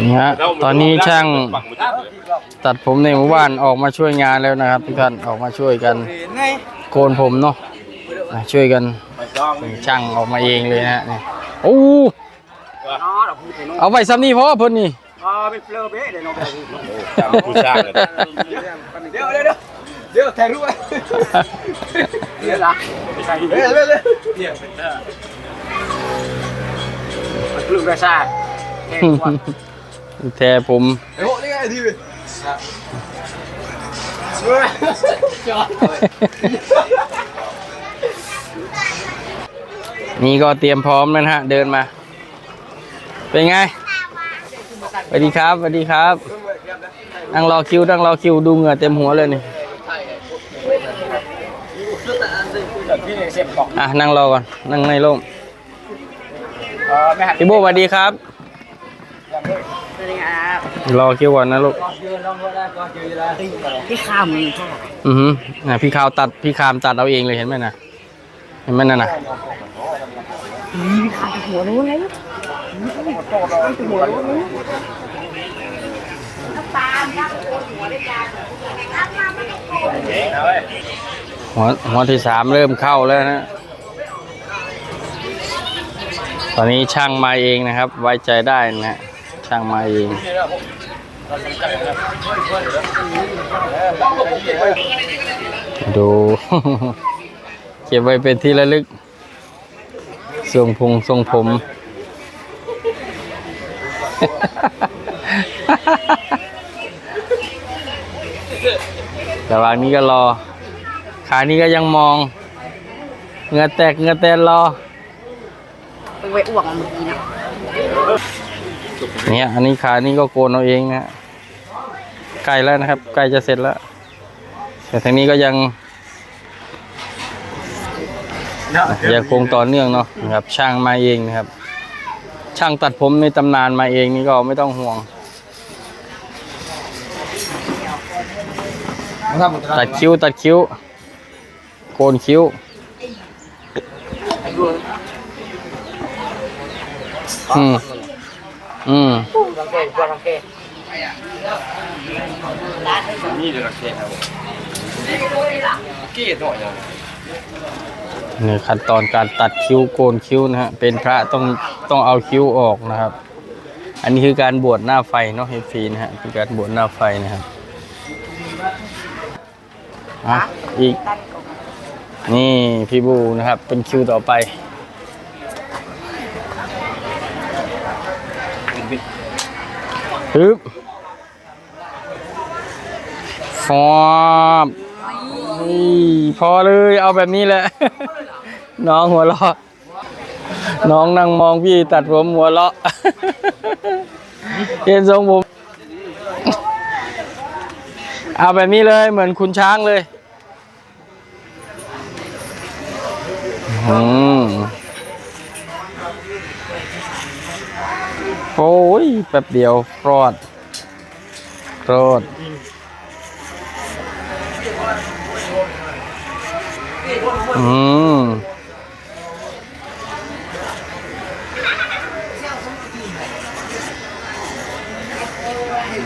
นี่ฮะตอนนี้ช่างตัดผมในหมู่บ้านออกมาช่วยงานแล้วนะครับทุกท่านออกมาช่วยกันโกนผมเนาะช่วยกันช่างออกมาเองเลยนะฮะนี่โอ้เอาไปซ้ำนี่เพราะว่าเพิ่นนี่ผู้ช่างเลยเดี๋ยวเดี๋ยวเดี๋ยวเดี๋ยวถ่ายรูปไว้เดี๋ยวละเดี๋ยวเดี๋ยวเดี๋ยวเดี๋ยวลูกกระซ่าแข่งก แทผมไอ้โหนี่ไงทีวีนี่ก็เตรียมพร้อมแล้วนะฮะ เดินมา เป็นไงสวัสดีครับสวัสดีครับ นั่งรอคิวนั่งรอคิวดูเหงื่อเต็มหัวเลยนี่พี่เสียบกล่องอะนั่งรอก่อน นั่งในร่มเออไม่หันพี่โบสวัสดีครับ รอคิวก่อนนะลูกพี่ข้ามมันเท่าไหร่อือฮึน่ะพี่ขาวตัดพี่คามตัดเอาเองเลยเห็นไหมนะเห็นไหมนั่นน่ะพี่ข้ามหัวนู้นเลยหัวนู้นเลยหัวหัวที่สามเริ่มเข้าแล้วนะตอนนี้ช่างมาเองนะครับ ไว้ใจได้นะฮะ ช่างมาเองดู เก็บไว้เป็นที่ระลึกทรงพงทรงผม ระหว่างนี้ก็รอ ขานี้ก็ยังมอง เงือแตกเงือแตนรอไปไว้อ้วกเมื่อกี้นะ เนี่ยอันนี้ขานี้ก็โกนเอาเองนะใกล้แล้วนะครับใกล้จะเสร็จแล้ว แต่ทางนี้ก็ยังยังคงต่อเนื่องเนาะนะครับ ช่างมาเองนะครับ ช่างตัดผมในตำนานมาเองนี่ก็ไม่ต้องห่วงตัดคิ้วตัดคิ้ว โกนคิ้วอืม อืมรังเกตกว่ารังเกตนี่เดี๋ยวเราเช็คครับกี้หน่อยนะนี่ขั้นตอนการตัดคิ้วโกนคิ้วนะฮะเป็นพระต้องต้องเอาคิ้วออกนะครับ อันนี้คือการบวชหน้าไฟเนาะเฮฟีนะฮะคือการบวชหน้าไฟนะครับอะอีก นี่พี่บูนะครับเป็นคิวต่อไป ฮึบฟอบนี่พอเลยเอาแบบนี้แหละ น้องหัวเราะ น้องนั่งมองพี่ตัดผมหัวเราะเห็นทรงผม เอาแบบนี้เลยเหมือนคุณช้างเลย อืม โอ้ยแป๊บเดียวรอดรอดอืม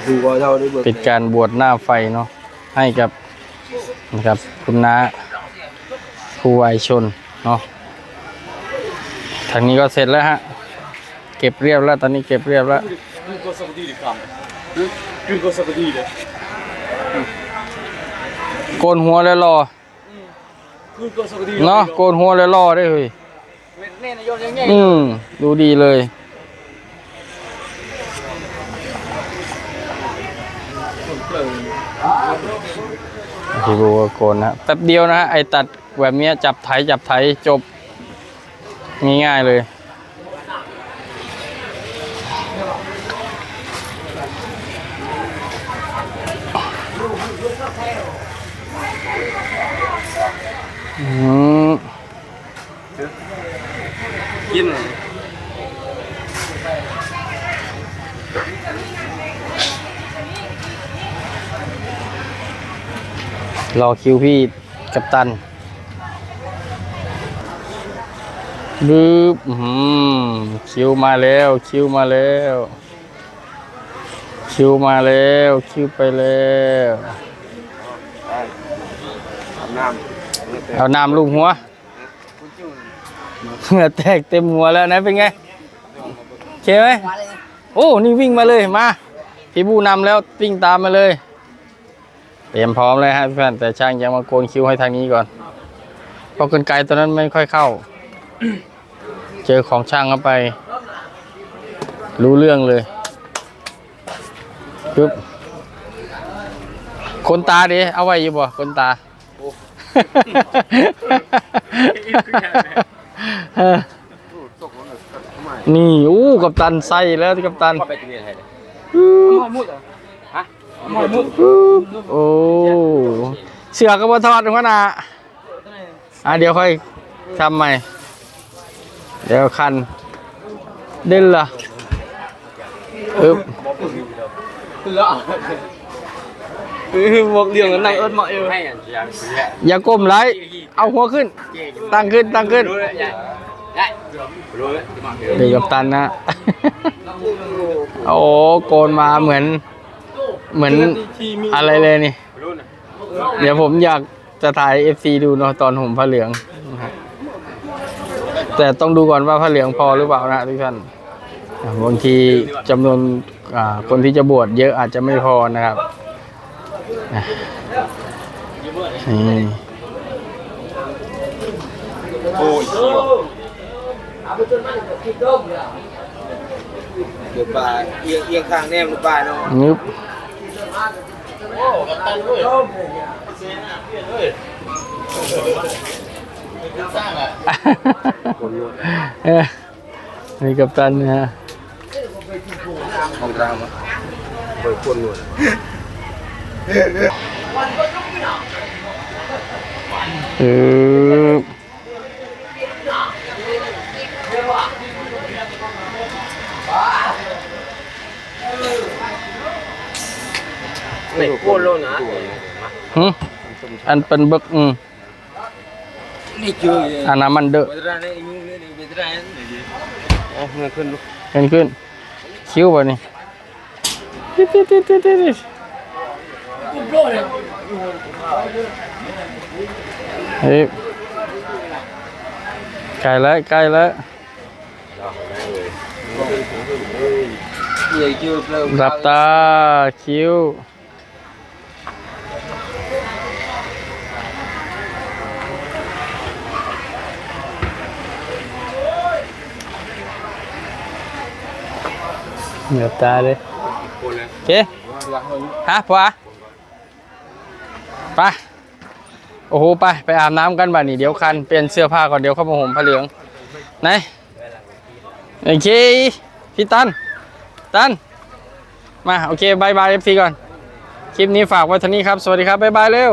ดูว่าเราได้เบิกเป็นการบวชหน้าไฟเนาะให้กับนะครับคุณน้าครูวัยชนเนาะทางนี้ก็เสร็จแล้วฮะ เก็บเรียบแล้ว ตอนนี้เก็บเรียบแล้วคือก็สวัสดีดีครับคือก็สวัสดีเลยโกนหัวแล้วรอคือก็สวัสดีเนาะโกนหัวแล้วรอได้เลยเน่นายกยังไงอืมดูดีเลยพี่บูก็โกนนะแป๊บเดียวนะฮะไอ้ตัดแบบเนี้ยจับไถจับไถจบง่ายๆเลย อืมกินรอคิวพี่กัปตันบึ๊บคิวมาแล้ว คิวมาแล้ว คิวมาแล้ว คิวไปแล้ว น้ำเอาน้ำลูกหัวเหงื่อแตกเต็มหัวแล้วนะเป็นไงโอเคไหมโอ้นี่วิ่งมาเลยมาพี่บูนำแล้ววิ่งตามมาเลย เตรียมพร้อมเลยฮะเพื่อนแต่ช่างยังมาโกนคิวให้ทางนี้ก่อนเพราะกลไกตัวนั้นไม่ค่อยเข้า เจอของช่างเข้าไป รู้เรื่องเลยปึ๊บคนตาดิเอาไว้อยู่บ่คนตาเออ นี่อู้กับตันใส่แล้วกับตันไปที่นี่ให้เลยโอ้เสือก็บ่ทอดหัวหน้าอะเดี๋ยวค่อยทำใหม่ เดี๋ยวคัน เด่นละอึ๊บ หมวกเรื่องนั่งเอิ้นมาเอวให้อะอย่าเสียอย่าก้มไหลเอาหัวขึ้น ตั้งขึ้นตั้งขึ้นรู้เลยใหญ่ใหญ่รู้เลยมาเอวเด็กกับตันนะ โอ้โกนมาเหมือน เหมือนอะไรเลยนี่รู้นะเดี๋ยวผมอยากจะถ่าย FC ดูเนาะตอนห่มผ้าเหลืองนะฮะแต่ต้องดูก่อนว่าผ้าเหลืองพอหรือเปล่านะทุกท่านอ่าบางทีจำนวนอ่าคนที่จะบวชเยอะอาจจะไม่พอนะครับอะ นี่โอ้ยเดี๋ยวปลาเอียงเอียงข้างแนมหรือปลาเนาะนึบเออนี่กับตันนะฮะของเราอะเปิดคนหมด เออไม่โคตรโลนะหึอันเป็นบึกอืมนี่เจออันนั้นมันเดอะเวลาเนี่ยยุ่งเนี่ยเวลาเนี่ยอ๋อเงินขึ้นเห็นขึ้นคิ้วป่ นี่ติ๊ดติ๊ดติ๊ดติ๊ดติ๊ดเฮ้ยใกล้แล้วใกล้แล้วเอียงเจอเปล่าหลับตาคิ้วเหนือบตาเลยโอเคฮะพออะไป โอ้โหไปไปอาบน้ำกันบ่านี่เดี๋ยวคันเปลี่ยนเสื้อผ้าก่อนเดี๋ยวเข้ามาห่มผ้าเหลืองไหนโอเคพี่ตันตันมาโอเคบายบายเอฟซีก่อน คลิปนี้ฝากไว้เท่านี้ครับ สวัสดีครับบายบายเร็ว